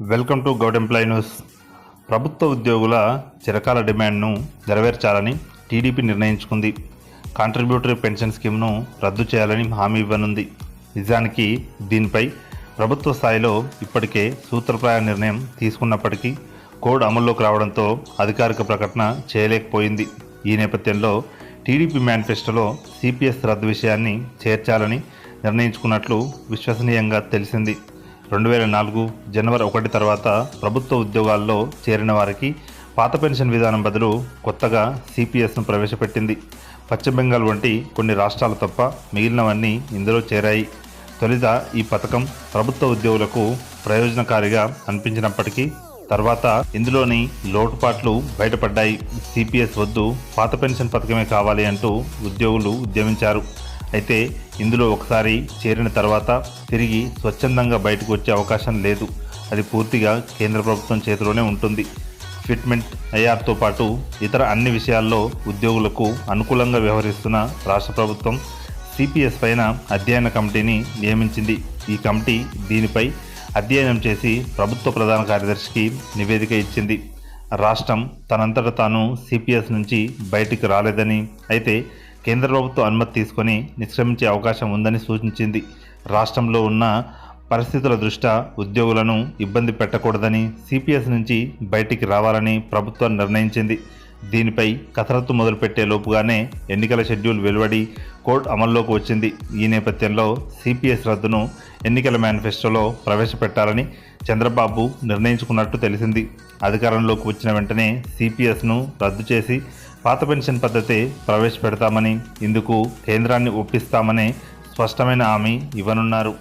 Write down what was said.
Welcome to Goud employee news. ప్రభుత్వ ఉద్యోగుల చిరకాల డిమాండ్ను నెరవేర్చాలని టీడీపీ నిర్ణయించుకుంది. కాంట్రిబ్యూటరీ పెన్షన్ స్కీమ్ను రద్దు చేయాలని హామీ ఇవ్వనుంది. నిజానికి దీనిపై ప్రభుత్వ స్థాయిలో ఇప్పటికే సూత్రప్రాయ నిర్ణయం తీసుకున్నప్పటికీ కోడ్ అమల్లోకి రావడంతో అధికారిక ప్రకటన చేయలేకపోయింది. ఈ నేపథ్యంలో టీడీపీ మేనిఫెస్టోలో సిపిఎస్ రద్దు విషయాన్ని చేర్చాలని నిర్ణయించుకున్నట్లు విశ్వసనీయంగా తెలిసింది. రెండు వేల నాలుగు జనవరి ఒకటి తర్వాత ప్రభుత్వ ఉద్యోగాల్లో చేరిన వారికి పాత పెన్షన్ విధానం బదులు కొత్తగా సిపిఎస్ను ప్రవేశపెట్టింది. పశ్చిమ బెంగాల్ వంటి కొన్ని రాష్ట్రాలు తప్ప మిగిలినవన్నీ ఇందులో చేరాయి. తొలిద ఈ పథకం ప్రభుత్వ ఉద్యోగులకు ప్రయోజనకారిగా అనిపించినప్పటికీ తర్వాత ఇందులోని లోటుపాట్లు బయటపడ్డాయి. సిపిఎస్ వద్దు పాత పెన్షన్ పథకమే కావాలి అంటూ ఉద్యోగులు ఉద్యమించారు. అయితే ఇందులో ఒకసారి చేరిన తర్వాత తిరిగి స్వచ్ఛందంగా బయటకు వచ్చే అవకాశం లేదు. అది పూర్తిగా కేంద్ర ప్రభుత్వం చేతిలోనే ఉంటుంది. ఫిట్మెంట్ ఐఆర్తో పాటు ఇతర అన్ని విషయాల్లో ఉద్యోగులకు అనుకూలంగా వ్యవహరిస్తున్న రాష్ట్ర ప్రభుత్వం సిపిఎస్ పైన అధ్యయన కమిటీని నియమించింది. ఈ కమిటీ దీనిపై అధ్యయనం చేసి ప్రభుత్వ ప్రధాన కార్యదర్శికి నివేదిక ఇచ్చింది. రాష్ట్రం తనంతట తాను సిపిఎస్ నుంచి బయటికి రాలేదని అయితే కేంద్ర ప్రభుత్వం అనుమతి తీసుకొని నిష్క్రమించే అవకాశం ఉందని సూచించింది. రాష్ట్రంలో ఉన్న పరిస్థితుల దృష్ట్యా ఉద్యోగులను ఇబ్బంది పెట్టకూడదని సిపిఎస్ నుంచి బయటికి రావాలని ప్రభుత్వం నిర్ణయించింది. దీనిపై కసరత్తు మొదలుపెట్టే లోపుగానే ఎన్నికల షెడ్యూల్ వెలువడి కోర్టు అమల్లోకి వచ్చింది. ఈ నేపథ్యంలో సిపిఎస్ రద్దును ఎన్నికల మేనిఫెస్టోలో ప్రవేశపెట్టాలని చంద్రబాబు నిర్ణయించుకున్నట్టు తెలిసింది. అధికారంలోకి వచ్చిన వెంటనే సిపిఎస్ను రద్దు చేసి పాత పెన్షన్ పద్ధతి ప్రవేశపెడతామని ఇందుకు కేంద్రాన్ని ఒప్పిస్తామని స్పష్టమైన హామీ ఇవ్వనున్నారు.